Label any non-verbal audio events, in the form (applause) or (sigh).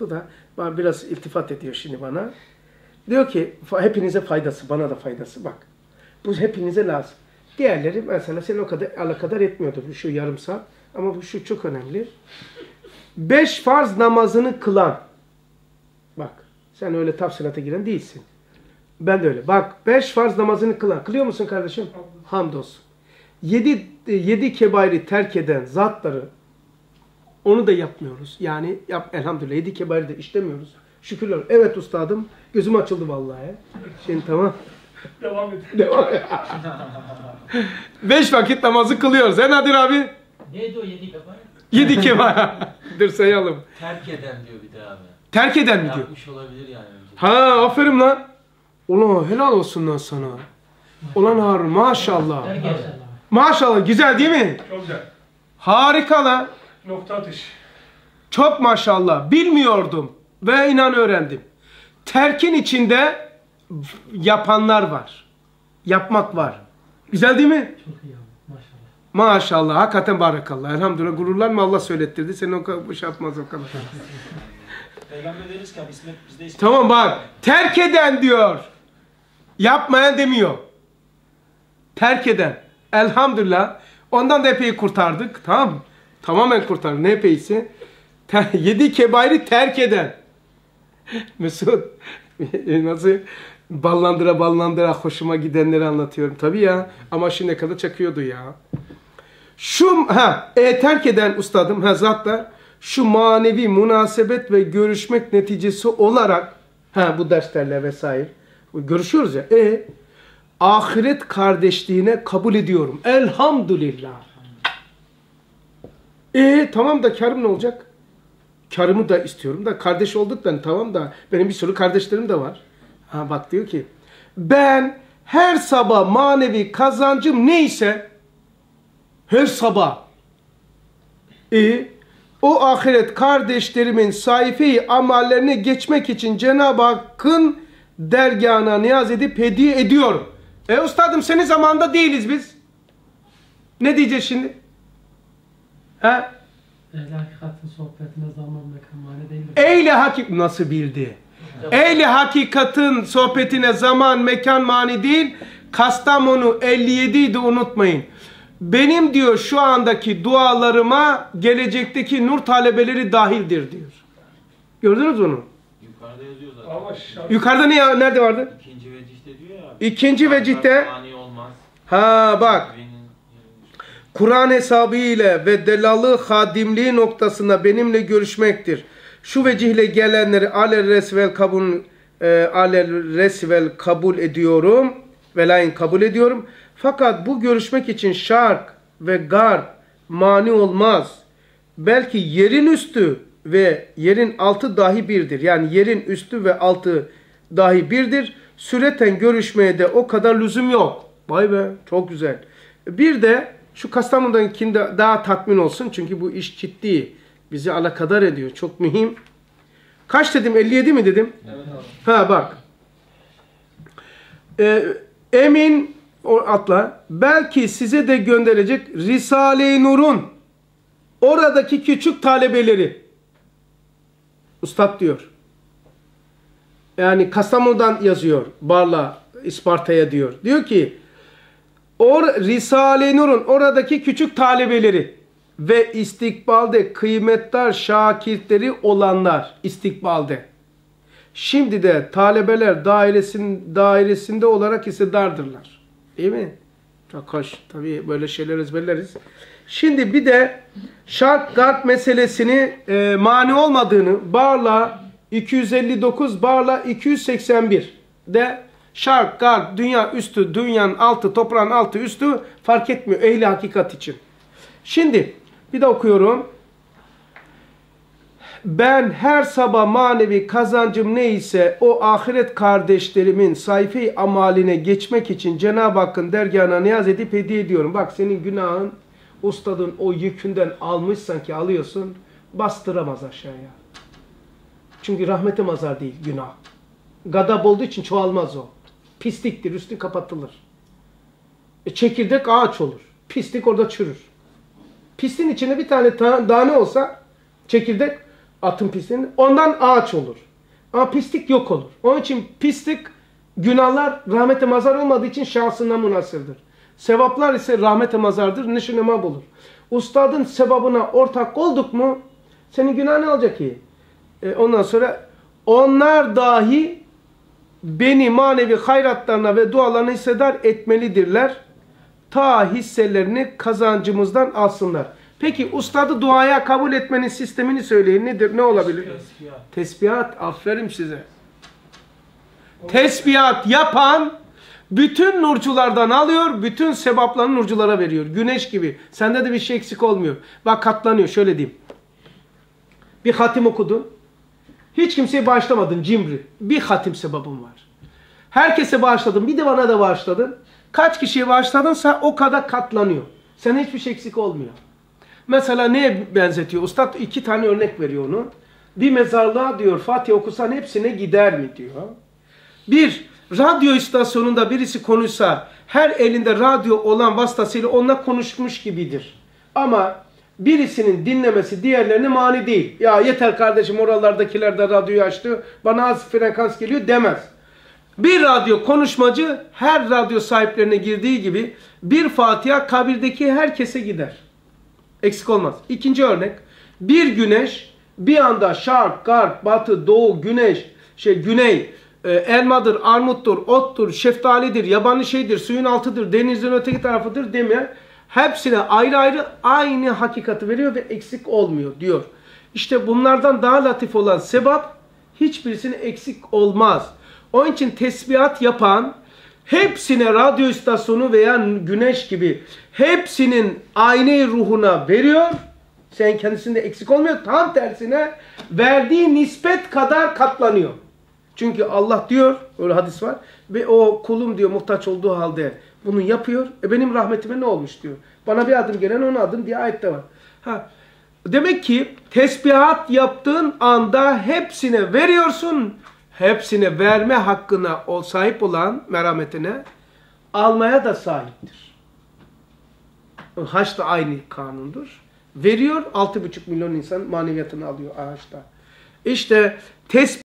da bana biraz iltifat ediyor şimdi bana. Diyor ki "Fa- hepinize faydası, bana da faydası. Bak bu hepinize lazım. Diğerleri mesela sen o kadar alakadar etmiyordur şu yarım saat. Ama bu şu çok önemli. Beş farz namazını kılan. Bak sen öyle tafsilata giren değilsin. Ben de öyle. Bak beş farz namazını kılan. Kılıyor musun kardeşim? Hamdolsun. Yedi, yedi kebairi terk eden zatları onu da yapmıyoruz. Yani yap, elhamdülillah yedi kebairi de işlemiyoruz. Şükürler. Evet ustadım. Gözüm açıldı vallahi. Şimdi tamam. Devam et. (laughs) Devam. Beş vakit namazı kılıyoruz. He Nadir abi? Neydi o yedi kafa? Yedi kebair. (laughs) Dur sayalım. Terk eden diyor bir de abi. Terk eden mi diyor? Yapmış olabilir yani önce. Ha aferin lan. Ulan helal olsun lan sana. Ulan Harun maşallah. Maşallah güzel değil mi? Çok güzel. Harika lan. Nokta atış. Çok maşallah. Bilmiyordum ve inan öğrendim. Terkin içinde yapanlar var. Yapmak var. Güzel değil mi? Çok iyi abi maşallah. Maşallah. Hakikaten barakallah. Elhamdülillah. Gururlanma Allah söylettirdi. Seni o kadar şey yapmaz o kadar. (laughs) Peygamber deriz ki İsmet bizde İsmet. tamam bak. Terk eden diyor. Yapmayan demiyor. Terk eden. Elhamdülillah. Ondan da epey kurtardık. Tamam mı? Tamamen kurtardık. Ne epeyse. Ter- (laughs) Yedi kebairi terk eden. (laughs) Mesut. (laughs) Nasıl ballandıra ballandıra hoşuma gidenleri anlatıyorum. Tabii ya. Ama şimdiye kadar çakıyordu ya. Şu ha e, terk eden ustadım ha zatlar şu manevi münasebet ve görüşmek neticesi olarak ha bu derslerle vesaire görüşüyoruz ya. E ahiret kardeşliğine kabul ediyorum. Elhamdülillah. E tamam da karım ne olacak? Karımı da istiyorum da kardeş olduktan tamam da benim bir sürü kardeşlerim de var. Ha bak diyor ki ben her sabah manevi kazancım neyse her sabah e, o ahiret kardeşlerimin sayfeyi amallerine geçmek için Cenab-ı Hakk'ın dergahına niyaz edip hediye ediyorum. E ustadım senin zamanında değiliz biz. Ne diyeceğiz şimdi? Ha? Ehli hakikatin sohbetine zaman mekan mani değildir. Eyle hakik nasıl bildi? Ehli hakikatin sohbetine zaman, mekan mani değil. Kastamonu 57 idi unutmayın. Benim diyor şu andaki dualarıma gelecekteki nur talebeleri dahildir diyor. Gördünüz onu? Yukarıda yazıyor zaten. Ama şart. Yukarıda ne nerede vardı? İkinci vecihte diyor ya. İkinci vecihte- Mani olmaz. Ha bak. Benim- Kur'an hesabı ile ve delalı hadimliği noktasında benimle görüşmektir. Şu vecihle gelenleri alel resvel kabul e, alel resvel kabul ediyorum. Velayin kabul ediyorum. Fakat bu görüşmek için şark ve garp mani olmaz. Belki yerin üstü ve yerin altı dahi birdir. Yani yerin üstü ve altı dahi birdir. Süreten görüşmeye de o kadar lüzum yok. Vay be çok güzel. Bir de şu Kastamonu'dakinde daha tatmin olsun. Çünkü bu iş ciddi. Bizi alakadar ediyor. Çok mühim. Kaç dedim? 57 mi dedim? Evet abi. Ha bak. Ee, emin o atla. Belki size de gönderecek Risale-i Nur'un oradaki küçük talebeleri. Ustad diyor. Yani Kastamonu'dan yazıyor. Barla İsparta'ya diyor. Diyor ki Or Risale-i Nur'un oradaki küçük talebeleri ve istikbalde kıymetdar şakirtleri olanlar istikbalde. Şimdi de talebeler dairesin, dairesinde olarak hissedardırlar. Değil mi? Çok hoş. Tabii böyle şeyler ezberleriz. Şimdi bir de şart garp meselesini e, mani olmadığını Barla 259 Barla 281 de şark, garp, dünya üstü, dünyanın altı, toprağın altı, üstü fark etmiyor ehli hakikat için. Şimdi bir de okuyorum. Ben her sabah manevi kazancım neyse o ahiret kardeşlerimin sayfi amaline geçmek için Cenab-ı Hakk'ın dergahına niyaz edip hediye ediyorum. Bak senin günahın ustadın o yükünden almışsan ki alıyorsun bastıramaz aşağıya. Çünkü rahmete mazar değil günah. Gadab olduğu için çoğalmaz o. Pisliktir üstü kapatılır. E, çekirdek ağaç olur. Pislik orada çürür. Pisliğin içinde bir tane ta- tane olsa çekirdek Atın pisliğini. Ondan ağaç olur. Ama pislik yok olur. Onun için pislik günahlar rahmete mazar olmadığı için şahsına münasırdır. Sevaplar ise rahmete mazardır. Neşinema bulur. Ustadın sevabına ortak olduk mu senin günah ne olacak ki? E, ondan sonra onlar dahi beni manevi hayratlarına ve dualarına hissedar etmelidirler. Ta hisselerini kazancımızdan alsınlar. Peki ustadı duaya kabul etmenin sistemini söyleyin. Nedir? Ne olabilir? Tesbihat. Tesbihat. Aferin size. Tesbihat yapan bütün nurculardan alıyor, bütün sevaplarını nurculara veriyor. Güneş gibi. Sende de bir şey eksik olmuyor. Bak katlanıyor. Şöyle diyeyim. Bir hatim okudun. Hiç kimseye bağışlamadın cimri. Bir hatim sebebin var. Herkese bağışladın. Bir de bana da bağışladın. Kaç kişiye bağışladınsa o kadar katlanıyor. Sana hiçbir şey eksik olmuyor. Mesela neye benzetiyor? Ustad iki tane örnek veriyor onu. Bir mezarlığa diyor Fatih okusan hepsine gider mi diyor. Bir radyo istasyonunda birisi konuşsa her elinde radyo olan vasıtasıyla onunla konuşmuş gibidir. Ama birisinin dinlemesi diğerlerine mani değil. Ya yeter kardeşim oralardakiler de radyoyu açtı bana az frekans geliyor demez. Bir radyo konuşmacı her radyo sahiplerine girdiği gibi bir Fatiha kabirdeki herkese gider. Eksik olmaz. İkinci örnek. Bir güneş bir anda şark, garp, batı, doğu, güneş, şey güney, e, elmadır, armuttur, ottur, şeftalidir, yabani şeydir, suyun altıdır, denizin öteki tarafıdır demiyor. Hepsine ayrı ayrı aynı hakikati veriyor ve eksik olmuyor diyor. İşte bunlardan daha latif olan sebap hiçbirisine eksik olmaz. Onun için tesbihat yapan hepsine radyo istasyonu veya güneş gibi hepsinin aynı ruhuna veriyor. Sen kendisinde eksik olmuyor. Tam tersine verdiği nispet kadar katlanıyor. Çünkü Allah diyor, öyle hadis var. Ve o kulum diyor muhtaç olduğu halde bunu yapıyor. E benim rahmetime ne olmuş diyor. Bana bir adım gelen ona adım diye ayette var. Ha. Demek ki tesbihat yaptığın anda hepsine veriyorsun. Hepsine verme hakkına o sahip olan merhametine almaya da sahiptir. Haç da aynı kanundur. Veriyor 6,5 milyon insan maneviyatını alıyor ağaçta. İşte tesbih